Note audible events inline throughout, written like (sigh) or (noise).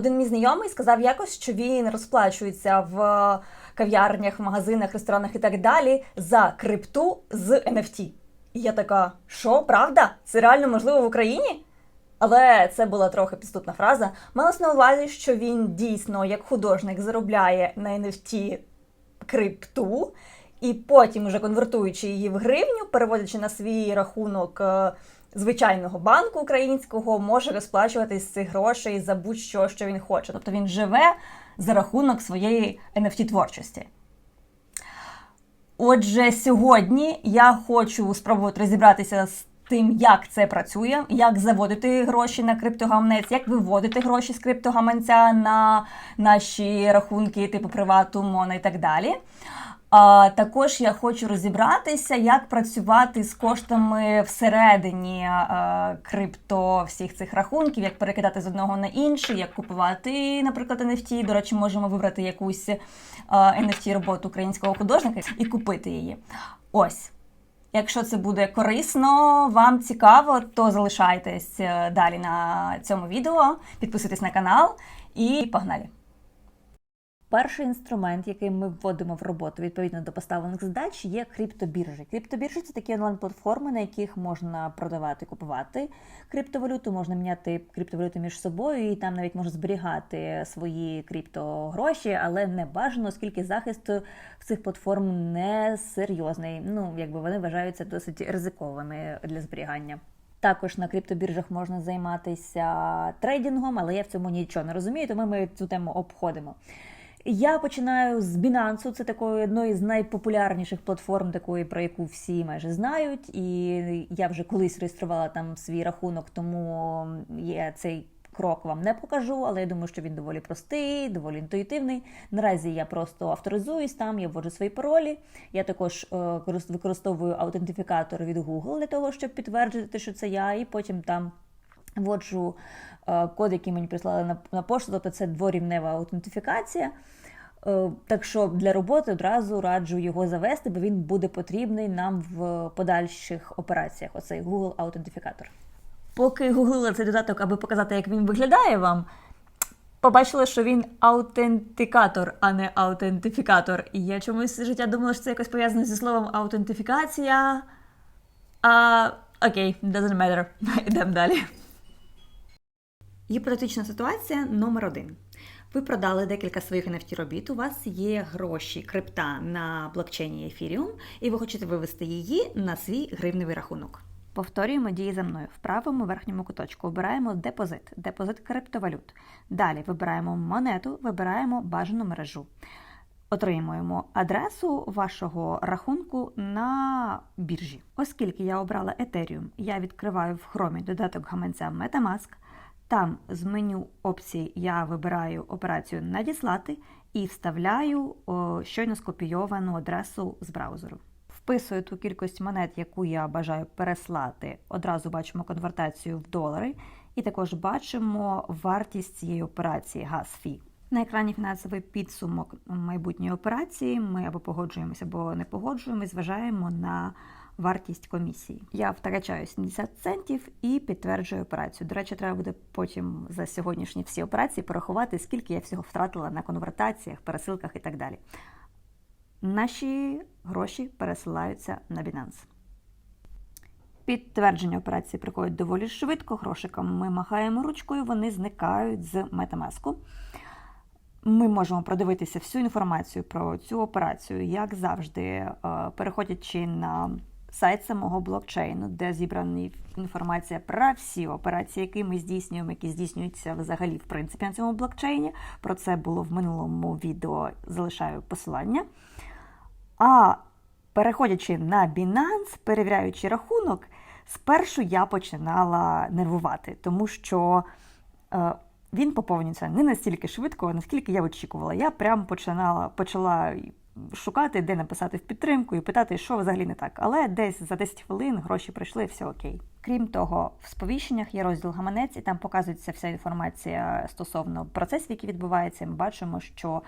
Один мій знайомий сказав якось, що він розплачується в кав'ярнях, в магазинах, ресторанах і так далі за крипту з NFT. І я така, що, правда? Це реально можливо в Україні? Але це була трохи підступна фраза. Малось на увазі, що він дійсно, як художник, заробляє на NFT крипту, і потім, вже конвертуючи її в гривню, переводячи на свій рахунок е, звичайного банку українського, може розплачуватись з цих грошей за будь-що, що він хоче. Тобто він живе за рахунок своєї NFT творчості. Отже, сьогодні я хочу спробувати розібратися з тим, як це працює, як заводити гроші на криптогаманець, як виводити гроші з криптогаманця на наші рахунки, типу привату, моно і так далі. А також я хочу розібратися, як працювати з коштами всередині е, крипто всіх цих рахунків, як перекидати з одного на інший, як купувати, наприклад, NFT. До речі, можемо вибрати якусь NFT роботу українського художника і купити її. Ось. Якщо це буде корисно, вам цікаво, то залишайтесь е, далі на цьому відео, підписуйтесь на канал і погнали! Перший інструмент, який ми вводимо в роботу відповідно до поставлених задач, є криптобіржі. Криптобіржі це такі онлайн-платформи, на яких можна продавати, купувати криптовалюту, можна міняти криптовалюту між собою, і там навіть можна зберігати свої криптогроші, але не бажано, оскільки захист цих платформ не серйозний. Ну якби вони вважаються досить ризиковими для зберігання. Також на криптобіржах можна займатися трейдингом, але я в цьому нічого не розумію, тому ми цю тему обходимо. Я починаю з Binance, це такої одної з найпопулярніших платформ, такої про яку всі майже знають. І я вже колись реєструвала там свій рахунок, тому я цей крок вам не покажу, але я думаю, що він доволі простий, доволі інтуїтивний. Наразі я просто авторизуюсь там, я вводжу свої паролі. Я також е, використовую аутентифікатор від Google для того, щоб підтвердити, що це я, і потім там вводжу е, код, який мені прислали на, пошту, тобто це дворівнева аутентифікація. Е, Так що для роботи одразу раджу його завести, бо він буде потрібний нам в подальших операціях. Оцей Google аутентифікатор. Поки гуглила цей додаток, аби показати, як він виглядає вам, побачила, що він аутентикатор, а не аутентифікатор. І я чомусь життя думала, що це якось пов'язане зі словом аутентифікація. А окей, doesn't matter. (laughs) Йдемо далі. Гіпотетична ситуація номер один. Ви продали декілька своїх NFT робіт. У вас є гроші крипта на блокчейні Ethereum, і ви хочете вивести її на свій гривневий рахунок. Повторюємо дії за мною. В правому верхньому куточку обираємо депозит, депозит криптовалют. Далі вибираємо монету, вибираємо бажану мережу. Отримуємо адресу вашого рахунку на біржі. Оскільки я обрала Ethereum, я відкриваю в хромі додаток гаманця Metamask. Там з меню опцій я вибираю операцію Надіслати і вставляю о, щойно скопійовану адресу з браузеру. Вписую ту кількість монет, яку я бажаю переслати. Одразу бачимо конвертацію в долари, і також бачимо вартість цієї операції газ-фі. На екрані фінансовий підсумок майбутньої операції. Ми або погоджуємося, або не погоджуємося, зважаємо на вартість комісії. Я втрачаю 70 центів і підтверджую операцію. До речі, треба буде потім за сьогоднішні всі операції порахувати, скільки я всього втратила на конвертаціях, пересилках і так далі. Наші гроші пересилаються на Binance. Підтвердження операції приходить доволі швидко. Грошиками ми махаємо ручкою, вони зникають з Metamask. Ми можемо продивитися всю інформацію про цю операцію, як завжди, переходячи на сайт самого блокчейну, де зібрана інформація про всі операції, які ми здійснюємо, які здійснюються взагалі в принципі на цьому блокчейні. Про це було в минулому відео. Залишаю посилання. А переходячи на Binance, перевіряючи рахунок, спершу я починала нервувати, тому що е, він поповнюється не настільки швидко, наскільки я очікувала. Я прям починала почала шукати, де написати в підтримку і питати, що взагалі не так. Але десь за 10 хвилин гроші прийшли, все окей. Крім того, в сповіщеннях є розділ гаманець, і там показується вся інформація стосовно процесів, які відбуваються. Ми бачимо, що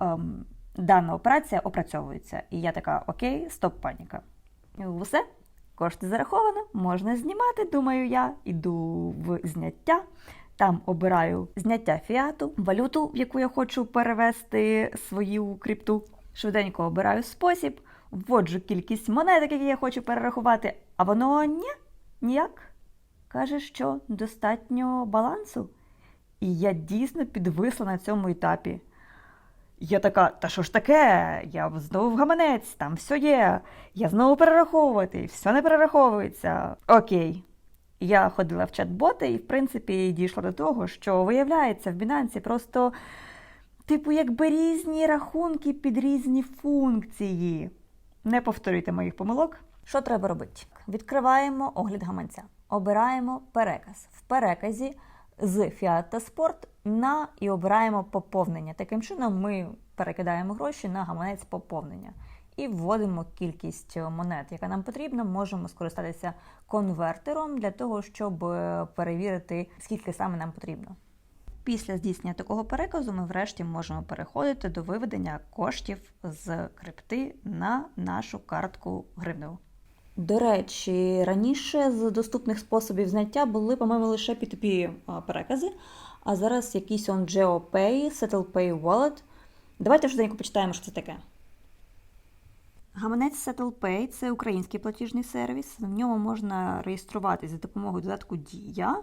ем, дана операція опрацьовується. І я така: Окей, стоп, паніка. Усе, кошти зараховано, можна знімати. Думаю, я іду в зняття. Там обираю зняття фіату, валюту, в яку я хочу перевести свою крипту. Швиденько обираю спосіб, вводжу кількість монеток, які я хочу перерахувати, а воно ні, ніяк. Каже, що достатньо балансу. І я дійсно підвисла на цьому етапі. Я така, та що ж таке? Я знову в гаманець, там все є. Я знову перераховувати, все не перераховується. Окей. Я ходила в чат-боти і, в принципі, дійшла до того, що виявляється в Binance просто, типу, якби різні рахунки під різні функції. Не повторюйте моїх помилок. Що треба робити? Відкриваємо огляд гаманця, обираємо переказ. В переказі з Fiat та Sport на і обираємо поповнення. Таким чином ми перекидаємо гроші на гаманець поповнення і вводимо кількість монет, яка нам потрібна. Можемо скористатися конвертером для того, щоб е, перевірити, скільки саме нам потрібно. Після здійснення такого переказу ми врешті можемо переходити до виведення коштів з крипти на нашу картку гривневу. До речі, раніше з доступних способів зняття були, по-моєму, лише P2P перекази, а зараз якийсь он GeoPay, SettlePay Wallet. Давайте швиденько почитаємо, що це таке. Гаманець SettlePay – це український платіжний сервіс. В ньому можна реєструватись за допомогою додатку Дія.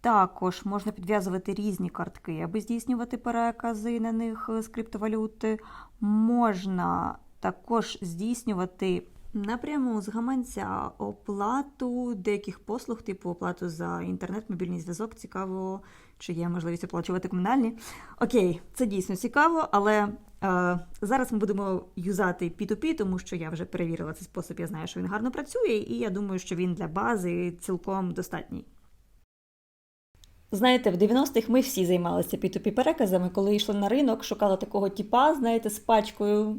Також можна підв'язувати різні картки, аби здійснювати перекази на них з криптовалюти. Можна також здійснювати напряму з гаманця оплату деяких послуг, типу оплату за інтернет, мобільний зв'язок. Цікаво, чи є можливість оплачувати комунальні. Окей, це дійсно цікаво, але е, зараз ми будемо юзати P2P, тому що я вже перевірила цей спосіб, я знаю, що він гарно працює, і я думаю, що він для бази цілком достатній. Знаєте, в 90-х ми всі займалися P2P переказами, коли йшли на ринок, шукали такого тіпа, знаєте, з пачкою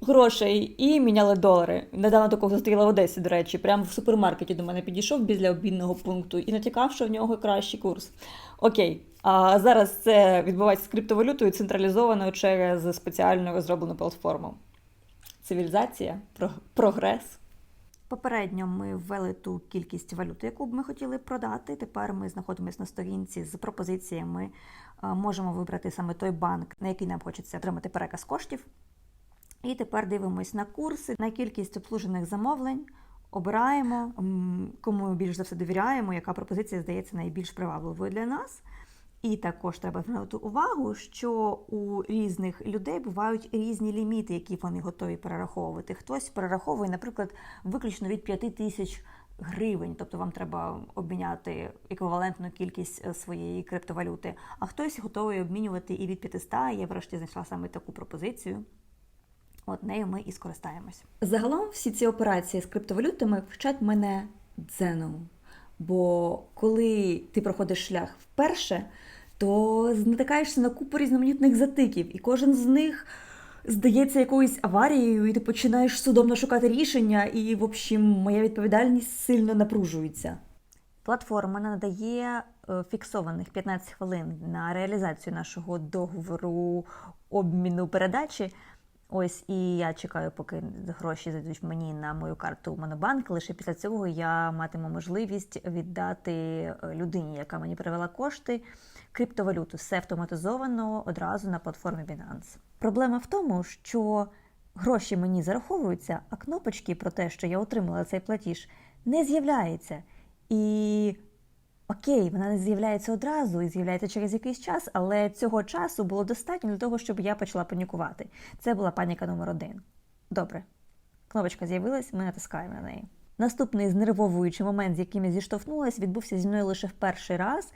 грошей і міняли долари. Недавно такого зустріла в Одесі, до речі, прямо в супермаркеті до мене підійшов біля обмінного пункту і натякав, що в нього кращий курс. Окей, а зараз це відбувається з криптовалютою централізовано через спеціально розроблену платформу. Цивілізація, прогрес. Попередньо ми ввели ту кількість валюти, яку б ми хотіли продати. Тепер ми знаходимося на сторінці з пропозиціями. Можемо вибрати саме той банк, на який нам хочеться отримати переказ коштів. І тепер дивимось на курси, на кількість обслужених замовлень. Обираємо, кому більш за все довіряємо, яка пропозиція здається найбільш привабливою для нас. І також треба звернути увагу, що у різних людей бувають різні ліміти, які вони готові перераховувати. Хтось перераховує, наприклад, виключно від 5 тисяч гривень, тобто вам треба обміняти еквівалентну кількість своєї криптовалюти, а хтось готовий обмінювати і від 500, я врешті знайшла саме таку пропозицію. От нею ми і скористаємось. Загалом всі ці операції з криптовалютами вчать мене дзену. Бо коли ти проходиш шлях вперше, то натикаєшся на купу різноманітних затиків, і кожен з них здається якоюсь аварією, і ти починаєш судомно шукати рішення, і, в общем, моя відповідальність сильно напружується. Платформа надає е, фіксованих 15 хвилин на реалізацію нашого договору обміну передачі. Ось і я чекаю, поки гроші зайдуть мені на мою карту Монобанк. Лише після цього я матиму можливість віддати е, людині, яка мені перевела кошти, криптовалюту. Все автоматизовано одразу на платформі Binance. Проблема в тому, що гроші мені зараховуються, а кнопочки про те, що я отримала цей платіж, не з'являється. І Окей, вона не з'являється одразу і з'являється через якийсь час, але цього часу було достатньо для того, щоб я почала панікувати. Це була паніка номер один. Добре, кнопочка з'явилась, ми натискаємо на неї. Наступний знервовуючий момент, з яким я зіштовхнулася, відбувся зі мною лише в перший раз,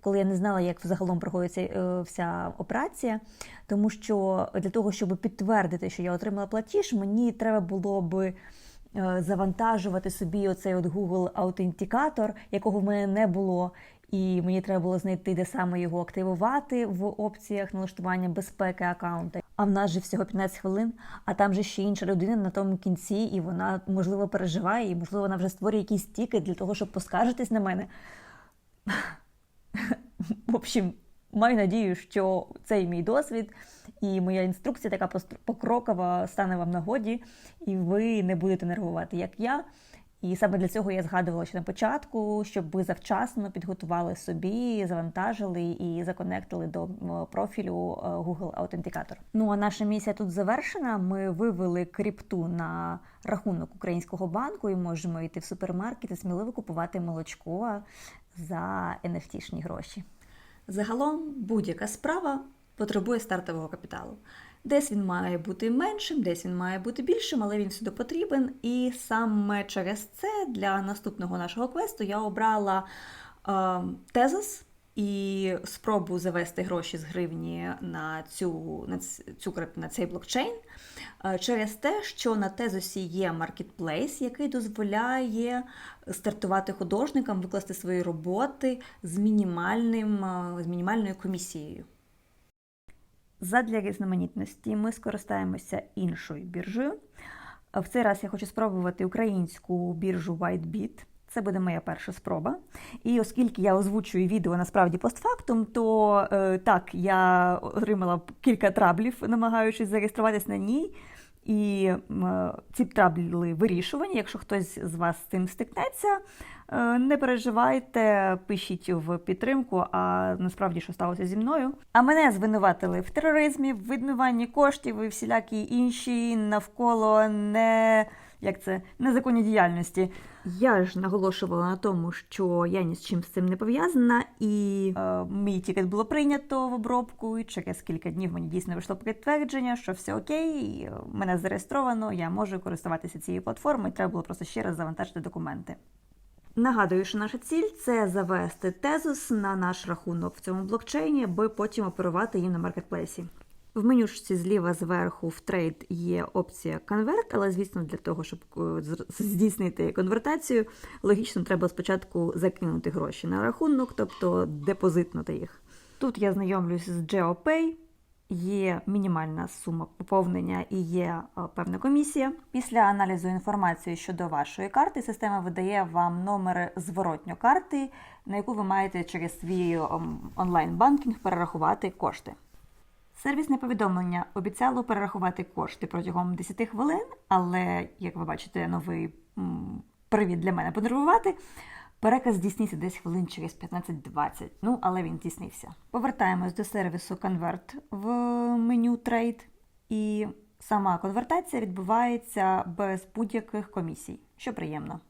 коли я не знала, як взагалом проходиться е, вся операція. Тому що для того, щоб підтвердити, що я отримала платіж, мені треба було би. Е, завантажувати собі оцей от Google аутентикатор, якого в мене не було. І мені треба було знайти, де саме його активувати в опціях налаштування безпеки аккаунта. А в нас же всього 15 хвилин, а там же ще інша людина на тому кінці, і вона, можливо, переживає, і, можливо, вона вже створює якісь тіки для того, щоб поскаржитись на мене. (laughs) В общем, маю надію, що цей мій досвід і моя інструкція така покрокова стане вам нагоді, і ви не будете нервувати, як я. І саме для цього я згадувала ще на початку, щоб ви завчасно підготували собі, завантажили і законектили до профілю е, Google Аутентикатор. Ну а наша місія тут завершена. Ми вивели крипту на рахунок українського банку і можемо йти в супермаркет і сміливо купувати молочко за NFT-шні гроші. Загалом будь-яка справа потребує стартового капіталу. Десь він має бути меншим, десь він має бути більшим, але він всюди потрібен. І саме через це для наступного нашого квесту я обрала е, тезис і спробу завести гроші з гривні на цю, на цю на цей блокчейн через те, що на тезосі є маркетплейс, який дозволяє стартувати художникам викласти свої роботи з мінімальним е, з мінімальною комісією. Задля різноманітності ми скористаємося іншою біржею. В цей раз я хочу спробувати українську біржу WhiteBit. Це буде моя перша спроба. І оскільки я озвучую відео насправді постфактум, то е, так, я отримала кілька траблів, намагаючись зареєструватись на ній. І е, ці траблі вирішувані. Якщо хтось з вас з цим стикнеться, е, не переживайте, пишіть в підтримку, а насправді що сталося зі мною. А мене звинуватили в тероризмі, в відмиванні коштів і всілякі інші навколо не. Як це незаконні діяльності? Я ж наголошувала на тому, що я ні з чим з цим не пов'язана, і е, мій тікет було прийнято в обробку. І через кілька днів мені дійсно вийшло підтвердження, що все окей, і, е, мене зареєстровано, я можу користуватися цією платформою. Треба було просто ще раз завантажити документи. Нагадую, що наша ціль це завести тезус на наш рахунок в цьому блокчейні, аби потім оперувати їм на маркетплейсі. В менюшці зліва зверху в трейд є опція конверт, але звісно, для того, щоб е, здійснити конвертацію, логічно треба спочатку закинути гроші на рахунок, тобто депозитнути їх. Тут я знайомлюсь з GeoPay, є мінімальна сума поповнення і є е, певна комісія. Після аналізу інформації щодо вашої карти, система видає вам номер зворотньо карти, на яку ви маєте через свій ем, онлайн-банкінг перерахувати кошти. Сервісне повідомлення обіцяло перерахувати кошти протягом 10 хвилин, але, як ви бачите, новий привід для мене понервувати. Переказ здійснився десь хвилин через 15-20. Ну, але він здійснився. Повертаємось до сервісу Convert в меню Trade, і сама конвертація відбувається без будь-яких комісій, що приємно.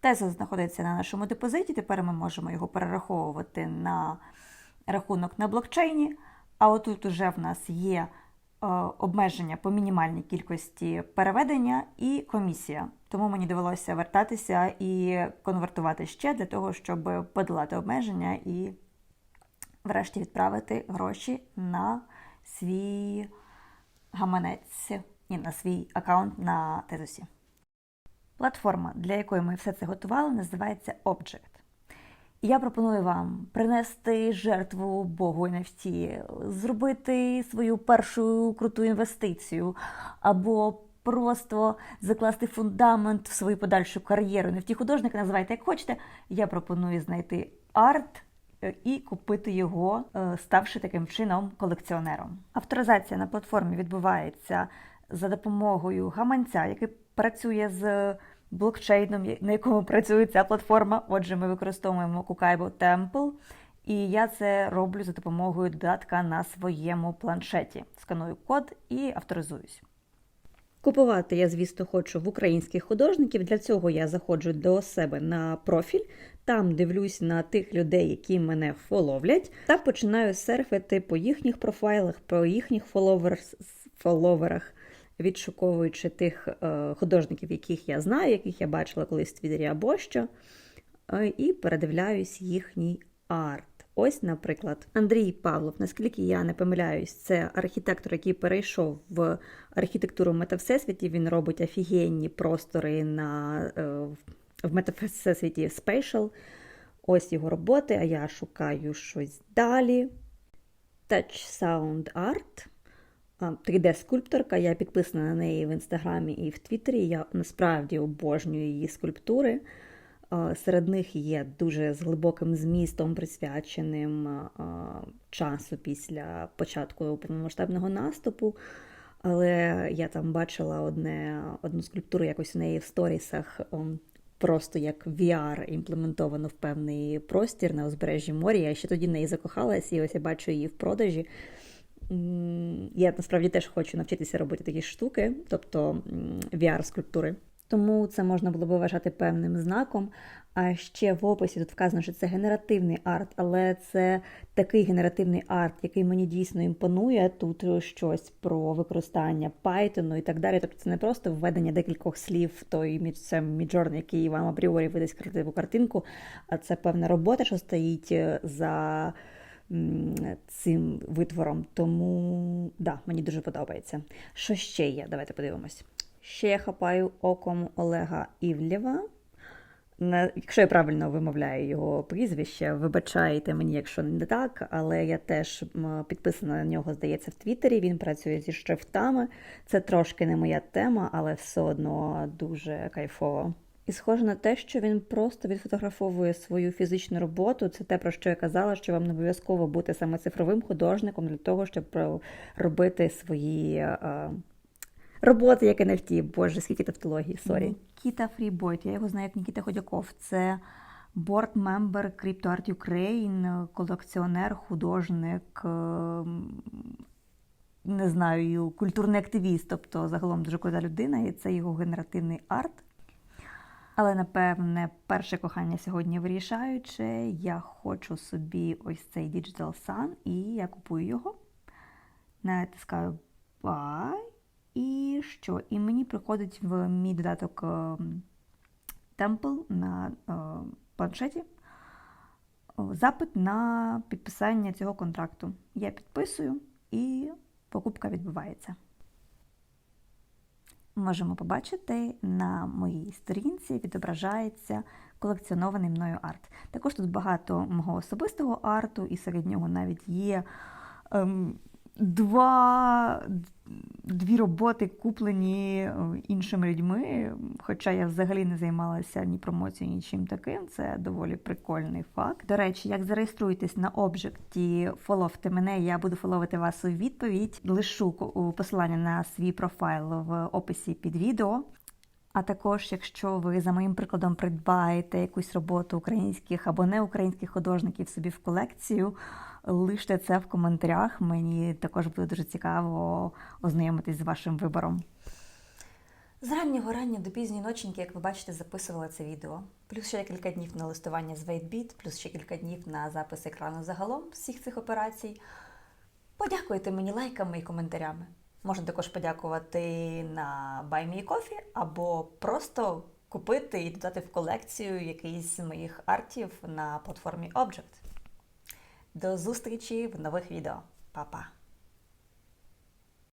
Теза знаходиться на нашому депозиті. Тепер ми можемо його перераховувати на рахунок на блокчейні. А отут уже в нас є е, обмеження по мінімальній кількості переведення і комісія. Тому мені довелося вертатися і конвертувати ще для того, щоб подолати обмеження і, врешті, відправити гроші на свій гаманець і на свій аккаунт на Тезусі. Платформа, для якої ми все це готували, називається Object. Я пропоную вам принести жертву Богу NFT, зробити свою першу круту інвестицію, або просто закласти фундамент в свою подальшу кар'єру. NFT художника називайте як хочете. Я пропоную знайти арт е, і купити його, е, ставши таким чином колекціонером. Авторизація на платформі відбувається за допомогою гаманця, який працює з блокчейном, на якому працює ця платформа. Отже, ми використовуємо Kukaibo Temple, і я це роблю за допомогою додатка на своєму планшеті. Сканую код і авторизуюсь. Купувати я, звісно, хочу в українських художників. Для цього я заходжу до себе на профіль, там дивлюсь на тих людей, які мене фоловлять, та починаю серфити по їхніх профайлах, по їхніх фоловерс, фоловерах, відшуковуючи тих е, художників, яких я знаю, яких я бачила колись в Твіттері або що, е, і передивляюсь їхній арт. Ось, наприклад, Андрій Павлов, наскільки я не помиляюсь, це архітектор, який перейшов в архітектуру метавсесвіті. Він робить офігенні простори на, е, в метавсесвіті Spatial. Ось його роботи, а я шукаю щось далі. Touch Sound Art. 3D-скульпторка, я підписана на неї в інстаграмі і в Твіттері. Я насправді обожнюю її скульптури. Серед них є дуже з глибоким змістом, присвяченим часу після початку повномасштабного наступу. Але я там бачила одне, одну скульптуру якось у неї в сторісах. Просто як VR імплементовано в певний простір на узбережжі моря. Я ще тоді в неї закохалась, і ось я бачу її в продажі. Я насправді теж хочу навчитися робити такі штуки, тобто VR-скульптури. Тому це можна було б вважати певним знаком. А ще в описі тут вказано, що це генеративний арт, але це такий генеративний арт, який мені дійсно імпонує. Тут щось про використання Python і так далі. Тобто це не просто введення декількох слів в той Midjourney, який вам апріорі видасть красиву картинку, а це певна робота, що стоїть е, за цим витвором. Тому да, мені дуже подобається. Що ще є? Давайте подивимось. Ще я хапаю оком Олега Івлєва. Якщо я правильно вимовляю його прізвище, вибачайте мені, якщо не так, але я теж підписана на нього, здається, в Твіттері. Він працює зі шрифтами. Це трошки не моя тема, але все одно дуже кайфово. І схоже на те, що він просто відфотографовує свою фізичну роботу. Це те, про що я казала, що вам не обов'язково бути саме цифровим художником для того, щоб робити свої е, роботи, як NFT. Боже, скільки тавтології, сорі. Нікіта Фрібойт, я його знаю як Нікіта Ходяков. Це борд-мембер CryptoArt Ukraine, колекціонер, художник, ем, не знаю, культурний активіст, тобто загалом дуже крута людина, і це його генеративний арт. Але, напевне, перше кохання сьогодні вирішаюче. Я хочу собі ось цей Digital Sun, і я купую його. Натискаю Buy. І що? І мені приходить в мій додаток ем, Temple на е, планшеті запит на підписання цього контракту. Я підписую і покупка відбувається. Можемо побачити на моїй сторінці відображається колекціонований мною арт. Також тут багато мого особистого арту, і серед нього навіть є ем, два, дві роботи, куплені е, іншими людьми. Хоча я взагалі не займалася ні промоцією, ні чим таким. Це доволі прикольний факт. До речі, як зареєструєтесь на обжекті, фоловте мене, я буду фоловити вас у відповідь. Лишу посилання на свій профайл в описі під відео. А також, якщо ви за моїм прикладом придбаєте якусь роботу українських або неукраїнських художників собі в колекцію, лиште це в коментарях. Мені також буде дуже цікаво ознайомитись з вашим вибором. З раннього рання до пізньої ноченьки, як ви бачите, записувала це відео. Плюс ще кілька днів на листування з WaitBeat, плюс ще кілька днів на запис екрану загалом всіх цих операцій. Подякуйте мені лайками і коментарями. Можна також подякувати на Buy Me Coffee або просто купити і додати в колекцію якийсь з моїх артів на платформі Object. До зустрічі в нових відео. Па-па!